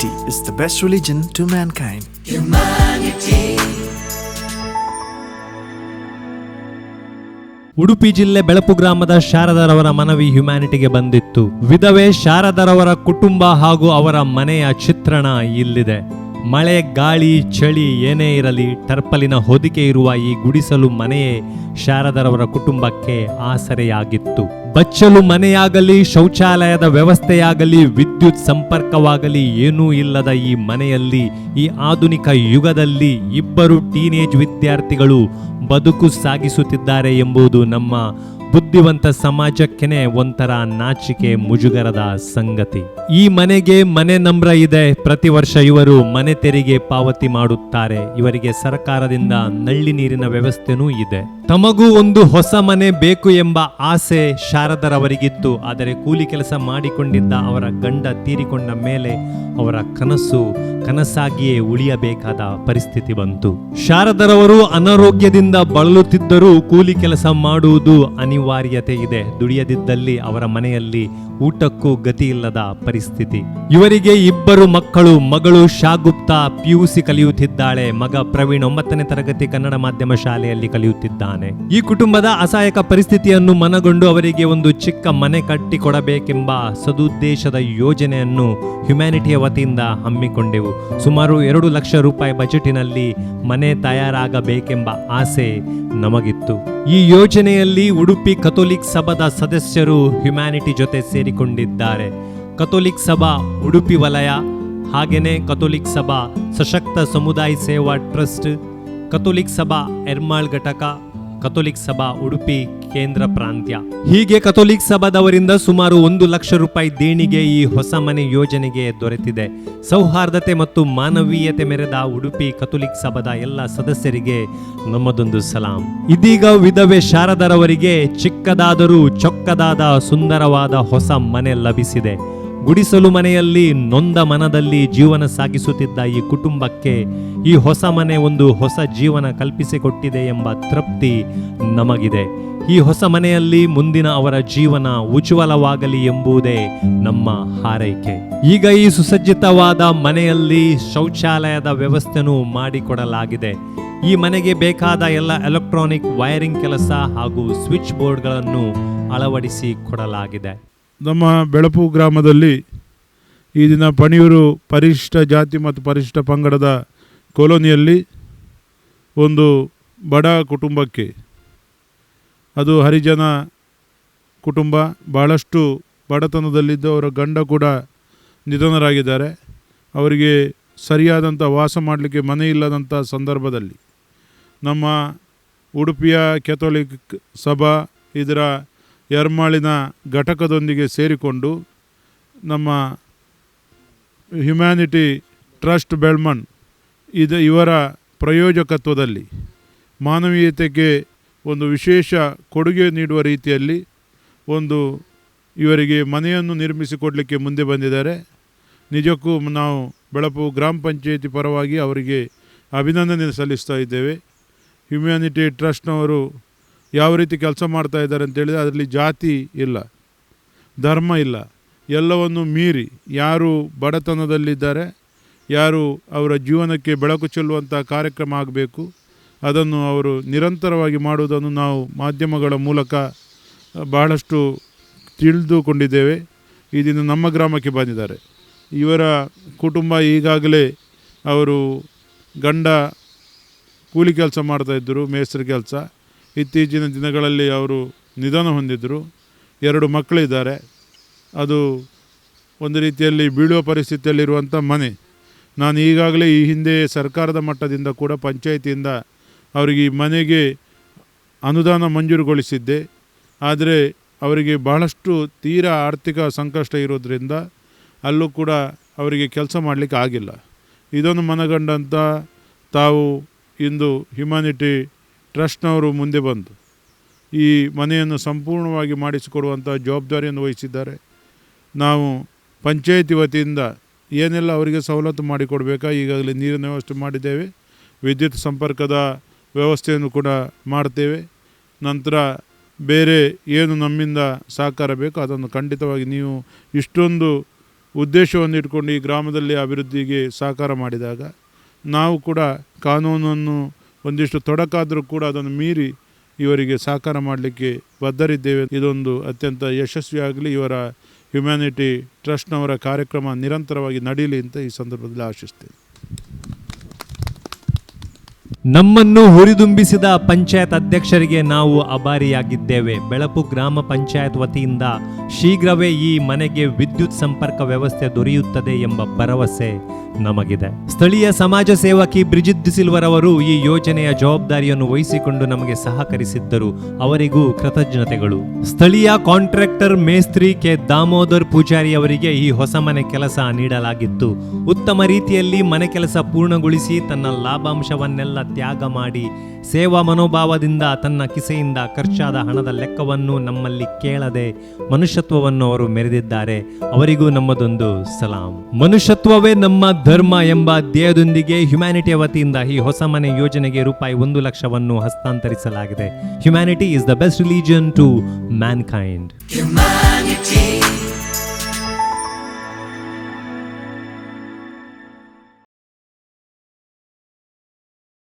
Humanity is the best religion to mankind. Humanity. Udupi ಜಿಲ್ಲೆ ಬೆಳಪು ಗ್ರಾಮದ ಶಾರದರವರ ಮನವಿ ಹ್ಯುಮ್ಯಾನಿಟಿಗೆ ಬಂದಿತ್ತು ವಿಧವೆ ಶಾರದರವರ ಕುಟುಂಬ ಹಾಗೂ ಅವರ ಮನೆಯ ಚಿತ್ರಣ ಇಲ್ಲಿದೆ ಮಳೆ ಗಾಳಿ ಚಳಿ ಏನೇ ಇರಲಿ ಟರ್ಪಲಿನ ಹೊದಿಕೆ ಇರುವ ಈ ಗುಡಿಸಲು ಮನೆಯೇ ಶಾರದರವರ ಕುಟುಂಬಕ್ಕೆ ಆಸರೆಯಾಗಿತ್ತು ಬಚ್ಚಲು ಮನೆಯಾಗಲಿ, ಶೌಚಾಲಯದ ವ್ಯವಸ್ಥೆಯಾಗಲಿ, ವಿದ್ಯುತ್ ಸಂಪರ್ಕವಾಗಲಿ ಏನೂ ಇಲ್ಲದ ಈ ಮನೆಯಲ್ಲಿ, ಈ ಆಧುನಿಕ ಯುಗದಲ್ಲಿ ಇಬ್ಬರು ಟೀನೇಜ್ ವಿದ್ಯಾರ್ಥಿಗಳು ಬದುಕು ಸಾಗಿಸುತ್ತಿದ್ದಾರೆ ಎಂಬುದು ನಮ್ಮ ಬುದ್ಧಿವಂತ ಸಮಾಜಕ್ಕೆನೆ ಒಂಥರ ನಾಚಿಕೆ ಮುಜುಗರದ ಸಂಗತಿ. ಈ ಮನೆಗೆ ಮನೆ ನಮ್ರ ಇದೆ. ಪ್ರತಿ ವರ್ಷ ಇವರು ಮನೆ ತೆರಿಗೆ ಪಾವತಿ ಮಾಡುತ್ತಾರೆ. ಇವರಿಗೆ ಸರ್ಕಾರದಿಂದ ನಳ್ಳಿ ನೀರಿನ ವ್ಯವಸ್ಥೆನೂ ಇದೆ. ತಮಗೂ ಒಂದು ಹೊಸ ಮನೆ ಬೇಕು ಎಂಬ ಆಸೆ ಶಾರದರವರಿಗಿತ್ತು. ಆದರೆ ಕೂಲಿ ಕೆಲಸ ಮಾಡಿಕೊಂಡಿದ್ದ ಅವರ ಗಂಡ ತೀರಿಕೊಂಡ ಮೇಲೆ ಅವರ ಕನಸು ಕನಸಾಗಿಯೇ ಉಳಿಯಬೇಕಾದ ಪರಿಸ್ಥಿತಿ ಬಂತು. ಶಾರದರವರು ಅನಾರೋಗ್ಯದಿಂದ ಬಳಲುತ್ತಿದ್ದರೂ ಕೂಲಿ ಕೆಲಸ ಮಾಡುವುದು ಅನಿವಾರ್ಯತೆ ಇದೆ. ದುಡಿಯದಿದ್ದಲ್ಲಿ ಅವರ ಮನೆಯಲ್ಲಿ ಊಟಕ್ಕೂ ಗತಿ ಇಲ್ಲದ ಪರಿಸ್ಥಿತಿ. ಇವರಿಗೆ ಇಬ್ಬರು ಮಕ್ಕಳು, ಮಗಳು ಶಾಗುಪ್ತಾ ಪಿಯುಸಿ ಕಲಿಯುತ್ತಿದ್ದಾಳೆ. ಮಗ ಪ್ರವೀಣ್ ಒಂಬತ್ತನೇ ತರಗತಿ ಕನ್ನಡ ಮಾಧ್ಯಮ ಶಾಲೆಯಲ್ಲಿ ಕಲಿಯುತ್ತಿದ್ದಾನೆ. ಈ ಕುಟುಂಬದ ಅಸಹಾಯಕ ಪರಿಸ್ಥಿತಿಯನ್ನು ಮನಗೊಂಡು ಅವರಿಗೆ ಒಂದು ಚಿಕ್ಕ ಮನೆ ಕಟ್ಟಿಕೊಡಬೇಕೆಂಬ ಸದುದ್ದೇಶದ ಯೋಜನೆಯನ್ನು ಹ್ಯುಮ್ಯಾನಿಟಿಯ ವತಿಯಿಂದ ಹಮ್ಮಿಕೊಂಡೆವು. ಸುಮಾರು ಎರಡು ಲಕ್ಷ ರೂಪಾಯಿ ಬಜೆಟಿನಲ್ಲಿ ಮನೆ ತಯಾರಾಗಬೇಕೆಂಬ ಆಸೆ ನಮಗಿತ್ತು. ಈ ಯೋಜನೆಯಲ್ಲಿ ಉಡುಪಿ ಕಥೋಲಿಕ್ ಸಭಾದ ಸದಸ್ಯರು ಹ್ಯುಮ್ಯಾನಿಟಿ ಜೊತೆ ಸೇರಿಕೊಂಡಿದ್ದಾರೆ. ಕಥೋಲಿಕ್ ಸಭಾ ಉಡುಪಿ ವಲಯ ಹಾಗೆಯೇ ಕಥೋಲಿಕ್ ಸಭಾ ಸಶಕ್ತ ಸಮುದಾಯ ಸೇವಾ ಟ್ರಸ್ಟ್, ಕಥೋಲಿಕ್ ಸಭಾ ಎರ್ಮಾಳ್ ಘಟಕ ಕಥೋಲಿಕ್ ಸಭಾ ಉಡುಪಿ ಕೇಂದ್ರ ಪ್ರಾಂತ್ಯ. ಹೀಗೆ ಕಥೋಲಿಕ್ ಸಭಾದವರಿಂದ ಸುಮಾರು ಒಂದು ಲಕ್ಷ ರೂಪಾಯಿ ದೇಣಿಗೆ ಈ ಹೊಸ ಮನೆ ಯೋಜನೆಗೆ ದೊರೆತಿದೆ. ಸೌಹಾರ್ದತೆ ಮತ್ತು ಮಾನವೀಯತೆ ಮೆರೆದ ಉಡುಪಿ ಕಥೋಲಿಕ್ ಸಭಾದ ಎಲ್ಲ ಸದಸ್ಯರಿಗೆ ನಮ್ಮದೊಂದು ಸಲಾಂ. ಇದೀಗ ವಿಧವೆ ಶಾರದರವರಿಗೆ ಚಿಕ್ಕದಾದರೂ ಚೊಕ್ಕದಾದ ಸುಂದರವಾದ ಹೊಸ ಮನೆ ಲಭಿಸಿದೆ. ಗುಡಿಸಲು ಮನೆಯಲ್ಲಿ ನೊಂದ ಮನದಲ್ಲಿ ಜೀವನ ಸಾಗಿಸುತ್ತಿದ್ದ ಈ ಕುಟುಂಬಕ್ಕೆ ಈ ಹೊಸ ಮನೆ ಒಂದು ಹೊಸ ಜೀವನ ಕಲ್ಪಿಸಿಕೊಟ್ಟಿದೆ ಎಂಬ ತೃಪ್ತಿ ನಮಗಿದೆ. ಈ ಹೊಸ ಮನೆಯಲ್ಲಿ ಮುಂದಿನ ಅವರ ಜೀವನ ಉಜ್ವಲವಾಗಲಿ ಎಂಬುದೇ ನಮ್ಮ ಹಾರೈಕೆ. ಈಗ ಈ ಸುಸಜ್ಜಿತವಾದ ಮನೆಯಲ್ಲಿ ಶೌಚಾಲಯದ ವ್ಯವಸ್ಥೆನೂ ಮಾಡಿಕೊಡಲಾಗಿದೆ. ಈ ಮನೆಗೆ ಬೇಕಾದ ಎಲ್ಲ ಎಲೆಕ್ಟ್ರಾನಿಕ್ ವೈರಿಂಗ್ ಕೆಲಸ ಹಾಗೂ ಸ್ವಿಚ್ ಬೋರ್ಡ್ಗಳನ್ನು ಅಳವಡಿಸಿ ಕೊಡಲಾಗಿದೆ. ನಮ್ಮ ಬೆಳಪು ಗ್ರಾಮದಲ್ಲಿ ಈ ದಿನ ಪಣಿಯೂರು ಪರಿಶಿಷ್ಟ ಜಾತಿ ಮತ್ತು ಪರಿಶಿಷ್ಟ ಪಂಗಡದ ಕಾಲೋನಿಯಲ್ಲಿ ಒಂದು ಬಡ ಕುಟುಂಬಕ್ಕೆ, ಅದು ಹರಿಜನ ಕುಟುಂಬ ಭಾಳಷ್ಟು ಬಡತನದಲ್ಲಿದ್ದು ಅವರ ಗಂಡ ಕೂಡ ನಿಧನರಾಗಿದ್ದಾರೆ. ಅವರಿಗೆ ಸರಿಯಾದಂಥ ವಾಸ ಮಾಡಲಿಕ್ಕೆ ಮನೆ ಇಲ್ಲದಂಥ ಸಂದರ್ಭದಲ್ಲಿ ನಮ್ಮ ಉಡುಪಿಯ ಕೆಥೋಲಿಕ್ ಸಭಾ ಇದರ ಎರ್ಮಾಳಿನ ಘಟಕದೊಂದಿಗೆ ಸೇರಿಕೊಂಡು ನಮ್ಮ ಹ್ಯುಮ್ಯಾನಿಟಿ ಟ್ರಸ್ಟ್ ಬೆಳ್ಮನ್ ಇದು, ಇವರ ಪ್ರಯೋಜಕತ್ವದಲ್ಲಿ, ಮಾನವೀಯತೆಗೆ ಒಂದು ವಿಶೇಷ ಕೊಡುಗೆ ನೀಡುವ ರೀತಿಯಲ್ಲಿ ಒಂದು ಇವರಿಗೆ ಮನೆಯನ್ನು ನಿರ್ಮಿಸಿಕೊಡಲಿಕ್ಕೆ ಮುಂದೆ ಬಂದಿದ್ದಾರೆ. ನಿಜಕ್ಕೂ ನಾವು ಬೆಳಪು ಗ್ರಾಮ ಪಂಚಾಯಿತಿ ಪರವಾಗಿ ಅವರಿಗೆ ಅಭಿನಂದನೆ ಸಲ್ಲಿಸ್ತಾ ಇದ್ದೇವೆ. ಹ್ಯುಮ್ಯಾನಿಟಿ ಟ್ರಸ್ಟ್ನವರು ಯಾವ ರೀತಿ ಕೆಲಸ ಮಾಡ್ತಾ ಇದ್ದಾರೆ ಅಂತೇಳಿದರೆ ಅದರಲ್ಲಿ ಜಾತಿ ಇಲ್ಲ, ಧರ್ಮ ಇಲ್ಲ. ಎಲ್ಲವನ್ನು ಮೀರಿ ಯಾರು ಬಡತನದಲ್ಲಿದ್ದಾರೆ, ಯಾರು ಅವರ ಜೀವನಕ್ಕೆ ಬೆಳಕು ಚೆಲ್ಲುವಂಥ ಕಾರ್ಯಕ್ರಮ ಆಗಬೇಕು, ಅದನ್ನು ಅವರು ನಿರಂತರವಾಗಿ ಮಾಡುವುದನ್ನು ನಾವು ಮಾಧ್ಯಮಗಳ ಮೂಲಕ ಬಹಳಷ್ಟು ತಿಳಿದುಕೊಂಡಿದ್ದೇವೆ. ಇದನ್ನು ದಿನ ನಮ್ಮ ಗ್ರಾಮಕ್ಕೆ ಬಂದಿದ್ದಾರೆ. ಇವರ ಕುಟುಂಬ ಈಗಾಗಲೇ ಅವರು ಗಂಡ ಕೂಲಿ ಕೆಲಸ ಮಾಡ್ತಾಯಿದ್ದರು ಮೇಸ್ತ್ರಿ ಕೆಲಸ. ಇತ್ತೀಚಿನ ದಿನಗಳಲ್ಲಿ ಅವರು ನಿಧನ ಹೊಂದಿದ್ದರು ಎರಡು ಮಕ್ಕಳಿದ್ದಾರೆ. ಅದು ಒಂದು ರೀತಿಯಲ್ಲಿ ಬೀಳುವ ಪರಿಸ್ಥಿತಿಯಲ್ಲಿರುವಂಥ ಮನೆ. ನಾನು ಈಗಾಗಲೇ ಈ ಹಿಂದೆ ಸರ್ಕಾರದ ಮಟ್ಟದಿಂದ ಕೂಡ ಪಂಚಾಯಿತಿಯಿಂದ ಅವರಿಗೆ ಈ ಮನೆಗೆ ಅನುದಾನ ಮಂಜೂರುಗೊಳಿಸಿದ್ದೆ. ಆದರೆ ಅವರಿಗೆ ಬಹಳಷ್ಟು ತೀರಾ ಆರ್ಥಿಕ ಸಂಕಷ್ಟ ಇರೋದರಿಂದ ಅಲ್ಲೂ ಕೂಡ ಅವರಿಗೆ ಕೆಲಸ ಮಾಡಲಿಕ್ಕೆ ಆಗಿಲ್ಲ. ಇದನ್ನು ಮನಗಂಡಂಥ ತಾವು ಇಂದು ಹ್ಯುಮ್ಯಾನಿಟಿ ಟ್ರಸ್ಟ್ನವರು ಮುಂದೆ ಬಂದು ಈ ಮನೆಯನ್ನು ಸಂಪೂರ್ಣವಾಗಿ ಮಾಡಿಸಿಕೊಡುವಂಥ ಜವಾಬ್ದಾರಿಯನ್ನು ವಹಿಸಿದ್ದಾರೆ. ನಾವು ಪಂಚಾಯತಿ ವತಿಯಿಂದ ಏನೆಲ್ಲ ಅವರಿಗೆ ಸವಲತ್ತು ಮಾಡಿಕೊಡಬೇಕಾ, ಈಗಾಗಲೇ ನೀರಿನ ವ್ಯವಸ್ಥೆ ಮಾಡಿದ್ದೇವೆ, ವಿದ್ಯುತ್ ಸಂಪರ್ಕದ ವ್ಯವಸ್ಥೆಯನ್ನು ಕೂಡ ಮಾಡ್ತೇವೆ. ನಂತರ ಬೇರೆ ಏನು ನಮ್ಮಿಂದ ಸಹಕಾರ ಬೇಕೋ ಅದನ್ನು ಖಂಡಿತವಾಗಿ ನೀವು ಇಷ್ಟೊಂದು ಉದ್ದೇಶವನ್ನು ಇಟ್ಕೊಂಡು ಈ ಗ್ರಾಮದಲ್ಲಿ ಅಭಿವೃದ್ಧಿಗೆ ಸಹಕಾರ ಮಾಡಿದಾಗ, ನಾವು ಕೂಡ ಕಾನೂನನ್ನು ಒಂದಿಷ್ಟು ತೊಡಕಾದರೂ ಕೂಡ ಅದನ್ನು ಮೀರಿ ಇವರಿಗೆ ಸಹಕಾರ ಮಾಡಲಿಕ್ಕೆ ಬದ್ಧರಿದ್ದೇವೆ. ಇದೊಂದು ಅತ್ಯಂತ ಯಶಸ್ವಿಯಾಗಲಿ, ಇವರ ಹ್ಯುಮ್ಯಾನಿಟಿ ಟ್ರಸ್ಟ್ನವರ ಕಾರ್ಯಕ್ರಮ ನಿರಂತರವಾಗಿ ನಡೀಲಿ ಅಂತ ಈ ಸಂದರ್ಭದಲ್ಲಿ ಆಶಿಸ್ತೇನೆ. ನಮ್ಮನ್ನು ಹುರಿದುಂಬಿಸಿದ ಪಂಚಾಯತ್ ಅಧ್ಯಕ್ಷರಿಗೆ ನಾವು ಅಭಾರಿಯಾಗಿದ್ದೇವೆ ಬೆಳಪು ಗ್ರಾಮ ಪಂಚಾಯತ್ ವತಿಯಿಂದ ಶೀಘ್ರವೇ ಈ ಮನೆಗೆ ವಿದ್ಯುತ್ ಸಂಪರ್ಕ ವ್ಯವಸ್ಥೆ ದೊರೆಯುತ್ತದೆ ಎಂಬ ಭರವಸೆ ನಮಗಿದೆ. ಸ್ಥಳೀಯ ಸಮಾಜ ಸೇವಕಿ ಬ್ರಿಜಿತ್ ಸಿಲ್ವರ್ ಅವರು ಈ ಯೋಜನೆಯ ಜವಾಬ್ದಾರಿಯನ್ನು ವಹಿಸಿಕೊಂಡು ನಮಗೆ ಸಹಕರಿಸಿದ್ದರು. ಅವರಿಗೂ ಕೃತಜ್ಞತೆಗಳು. ಸ್ಥಳೀಯ ಕಾಂಟ್ರಾಕ್ಟರ್ ಮೇಸ್ತ್ರಿ ಕೆ. ದಾಮೋದರ್ ಪೂಜಾರಿ ಅವರಿಗೆ ಈ ಹೊಸ ಮನೆ ಕೆಲಸ ನೀಡಲಾಗಿತ್ತು. ಉತ್ತಮ ರೀತಿಯಲ್ಲಿ ಮನೆ ಕೆಲಸ ಪೂರ್ಣಗೊಳಿಸಿ ತನ್ನ ಲಾಭಾಂಶವನ್ನೆಲ್ಲ ತ್ಯಾಗ ಮಾಡಿ, ಸೇವಾ ಮನೋಭಾವದಿಂದ ತನ್ನ ಕಿಸೆಯಿಂದ ಖರ್ಚಾದ ಹಣದ ಲೆಕ್ಕವನ್ನು ನಮ್ಮಲ್ಲಿ ಕೇಳದೆ ಮನುಷ್ಯತ್ವವನ್ನು ಅವರು ಮೆರೆದಿದ್ದಾರೆ. ಅವರಿಗೂ ನಮ್ಮದೊಂದು ಸಲಾಂ. ಮನುಷ್ಯತ್ವವೇ ನಮ್ಮ ಧರ್ಮ ಎಂಬ ಧ್ಯೇಯದೊಂದಿಗೆ ಹ್ಯುಮ್ಯಾನಿಟಿಯ ವತಿಯಿಂದ ಈ ಹೊಸ ಮನೆ ಯೋಜನೆಗೆ ರೂಪಾಯಿ ಒಂದು ಲಕ್ಷವನ್ನು ಹಸ್ತಾಂತರಿಸಲಾಗಿದೆ. Humanity is the best religion to mankind